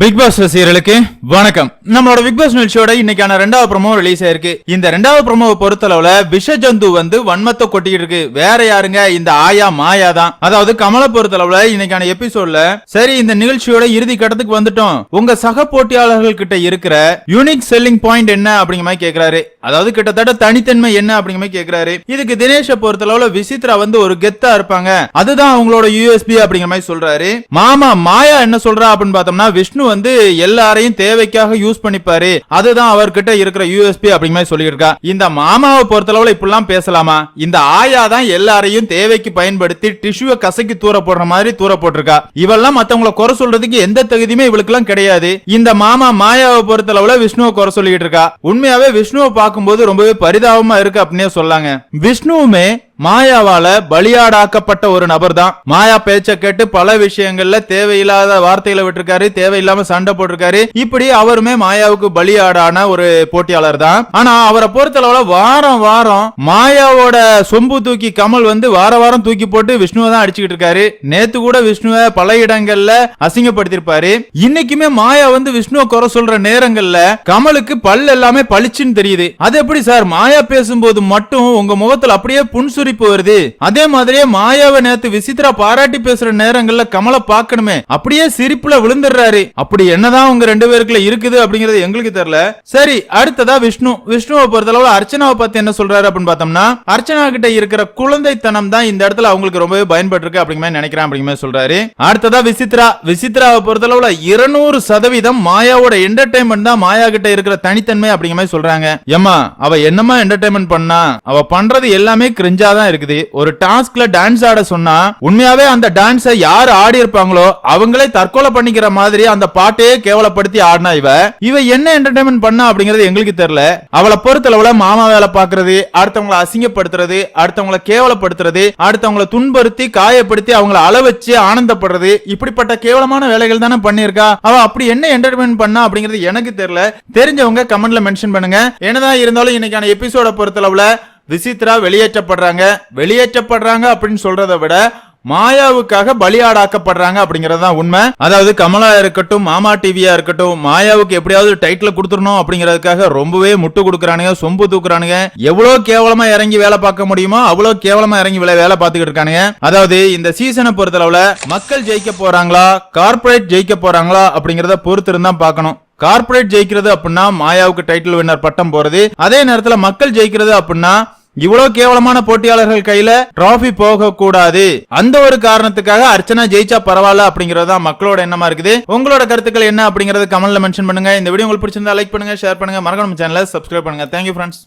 Big pass ரசிகர்களுக்கு வணக்கம். நம்மளோட பிக் பாஸ் நிகழ்ச்சியோட இன்னைக்கான ரெண்டாவது ப்ரமோ ரிலீஸ் ஆயிருக்கு. இந்த ரெண்டாவது ப்ரமோவை பொறுத்தளவுல விஷ ஜந்து வந்து வன்மத்தை கொட்டிட்டு இருக்கு. வேற யாருங்க? இந்த ஆயா மாயா தான். அதாவது கமலை பொறுத்தளவுல இன்னைக்கான எபிசோட்ல சரி இந்த நிகழ்ச்சியோட இறுதி கட்டத்துக்கு வந்துட்டோம். உங்க சக போட்டியாளர்கள் கிட்ட இருக்கிற யூனிக் செல்லிங் பாயிண்ட் என்ன அப்படிங்கிற மாதிரி கேக்குறாரு. அதாவது கிட்டத்தட்ட தனித்தன்மை என்ன அப்படிங்கிற மாதிரி கேக்குறாரு. இதுக்கு தினேஷ பொறுத்தளவுல விசித்ரா வந்து ஒரு கெத்தா இருப்பாங்க. அதுதான் அவங்களோட யூஎஸ்பி அப்படிங்கிற மாதிரி சொல்றாரு. மாமா மாயா என்ன சொல்றா அப்படின்னு பார்த்தோம்னா விஷ்ணு வந்து எல்லாரையும் தேவைக்காக யூஸ் பண்ணிப்பாரு. அதுதான் அவர்கிட்ட இருக்கிற யூஎஸ்பி அப்படிங்கிற மாதிரி சொல்லியிருக்கா. இந்த மாமாவை பொறுத்தளவுல இப்படிலாம் பேசலாமா? இந்த ஆயா தான் எல்லாரையும் தேவைக்கு பயன்படுத்தி டிஷ்யூவை கசக்கி தூர போடுற மாதிரி தூர போட்டிருக்கா. இவெல்லாம் மத்தவங்கள குறை சொல்றதுக்கு எந்த தகுதியுமே இவளுக்கு கிடையாது. இந்த மாமா மாயாவை பொறுத்தளவுல விஷ்ணுவை குறை சொல்லிட்டு இருக்கா. உண்மையாவே விஷ்ணுவை பார்க்கும்போது ரொம்பவே பரிதாபமா இருக்கு அப்படின்னே சொல்லாங்க. விஷ்ணுவுமே மாயாவால பலியாடாக்கப்பட்ட ஒரு நபர் தான் மாயா பேச்ச கேட்டு பல விஷயங்கள்ல தேவையில்லாத வார்த்தைகளை விட்டுருக்காரு தேவையில்லாம சண்டை போட்டிருக்காரு. இப்படி அவருமே மாயாவுக்கு பலியாடான ஒரு போட்டியாளர் தான் ஆனா அவரை பொறுத்தளவுல வாரம் வாரம் மாயாவோட சொம்பு தூக்கி கமல் வந்து வார வாரம் தூக்கி போட்டு விஷ்ணுவை தான் அடிச்சுக்கிட்டு இருக்காரு. நேத்து கூட விஷ்ணுவை பல இடங்கள்ல அசிங்கப்படுத்திருப்பாரு இன்னைக்குமே மாயா வந்து விஷ்ணுவை குறை சொல்ற நேரங்கள்ல கமலுக்கு பல் எல்லாமே பளிச்சுன்னு தெரியுது. அது எப்படி சார்? மாயா பேசும்போது மட்டும் உங்க முகத்துல அப்படியே புன்சுரிப்பு வருது. அதே மாதிரியே மாயாவை நேத்து விசித்ரா பாராட்டி பேசுற நேரங்கள்ல கமலை பாக்கணுமே அப்படியே சிரிப்புல விழுந்துடுறாரு. அப்படி என்னதான் உங்க ரெண்டு பேருக்குள்ள இருக்குது அப்படிங்கறது எங்களுக்கு தெரியல. சரி அடுத்ததா விஷ்ணு. விஷ்ணுவை பொறுத்தளவு அர்ச்சனாவை பத்தி என்ன சொல்றாரு அப்படின்னு பார்த்தோம்னா அர்ச்சனா கிட்ட இருக்கிற குழந்தைத்தனம் தான் இந்த இடத்துல அவங்களுக்கு ரொம்பவே பயன்பட்டு இருக்கு அப்படிங்கிற மாதிரி நினைக்கிறேன் அப்படிங்கிற மாதிரி சொல்றாரு. அடுத்ததா விசித்ரா விசித்ராவை பொறுத்தளவுல இருநூறு சதவீதம் மாயாவோட என்டர்டைன்மெண்ட் தான் மாயா கிட்ட இருக்கிற தனித்தன்மை அப்படிங்கிற மாதிரி சொல்றாங்க. ஏமா அவ என்னமா என்டர்டைன்மெண்ட் பண்ணா? அவ பண்றது எல்லாமே கிரிஞ்சா தான் இருக்குது. ஒரு டாஸ்க்ல டான்ஸ் ஆட சொன்னா உண்மையாவே அந்த டான்ஸை யார் ஆடி இருப்பாங்களோ அவங்களே தற்கொலை பண்ணிக்கிற மாதிரி அந்த பாட்டையே கேவலப்படுத்தி ஆடினா இவ இவ என்ன என்டர்டைன்மெண்ட் பண்ணா அப்படிங்கறது எங்களுக்கு தெரியல. அவளை பொறுத்தளவுல மாமா வேலை பாக்குறது அடுத்தவங்களை அசிங்கப்படுத்துறது அடுத்தவங்களை கேவலப்படுத்துறது அடுத்தவங்களை துன்புறுத்தி காயப்படுத்தி அவங்கள அளவச்சு ஆனந்தப்படுறது இப்படிப்பட்ட கேவலமான வேலைகள் தானே பண்ணிருக்கா அவ அப்படி என்ன என்டர்டைன்மெண்ட் பண்ணா அப்படிங்கிறது எனக்கு தெரியல. தெரிஞ்சவங்க கமெண்ட்ல மென்ஷன் பண்ணுங்க. என்னதான் இருந்தாலும் இன்னைக்கான எபிசோட பொறுத்தளவுல விசித்ரா வெளியேற்றப்படுறாங்க. வெளியேற்றப்படுறாங்க அப்படின்னு சொல்றதை விட மாயாவுக்காக பலியாடாக்கப்படுறாங்க அப்படிங்கிறது தான் உண்மை. அதாவது கமலா இருக்கட்டும் மாமா டிவியா இருக்கட்டும் மாயாவுக்கு எப்படியாவது டைட்டில் கொடுத்துடணும் அப்படிங்கறதுக்காக ரொம்பவே முட்டு கொடுக்குறானுங்க சொம்பு தூக்குறானுங்க. எவ்வளவு கேவலமா இறங்கி வேலை பார்க்க முடியுமோ அவ்வளவு கேவலமா இறங்கி வேலை வேலை பார்த்துக்கிட்டு இருக்கானுங்க. அதாவது இந்த சீசனை பொறுத்தளவுல மக்கள் ஜெயிக்க போறாங்களா கார்ப்பரேட் ஜெயிக்க போறாங்களா அப்படிங்கறத பொறுத்து இருந்தா பார்க்கணும். கார்ப்பரேட் ஜெயிக்கிறது அப்படின்னா மாயாவுக்கு டைட்டில் வின்னர் பட்டம் போறது. அதே நேரத்துல மக்கள் ஜெயிக்கிறது அப்படின்னா இவ்வளவு கேவலமான போட்டியாளர்கள் கையில டிராபி போக கூடாது அந்த ஒரு காரணத்துக்காக அர்ச்சனா ஜெயிச்சா பரவாயில்ல அப்படிங்கறது தான் மக்களோட எண்ணமா இருக்குது. உங்களோட கருத்துக்கள் என்ன அப்படிங்கறது கமெண்ட்ல மென்ஷன் பண்ணுங்க. இந்த வீடியோ உங்களுக்கு பிடிச்சிருந்தா லைக் பண்ணுங்க ஷேர் பண்ணுங்க. மறக்காம சேனலை சப்ஸ்கிரைப் பண்ணுங்க. Thank you friends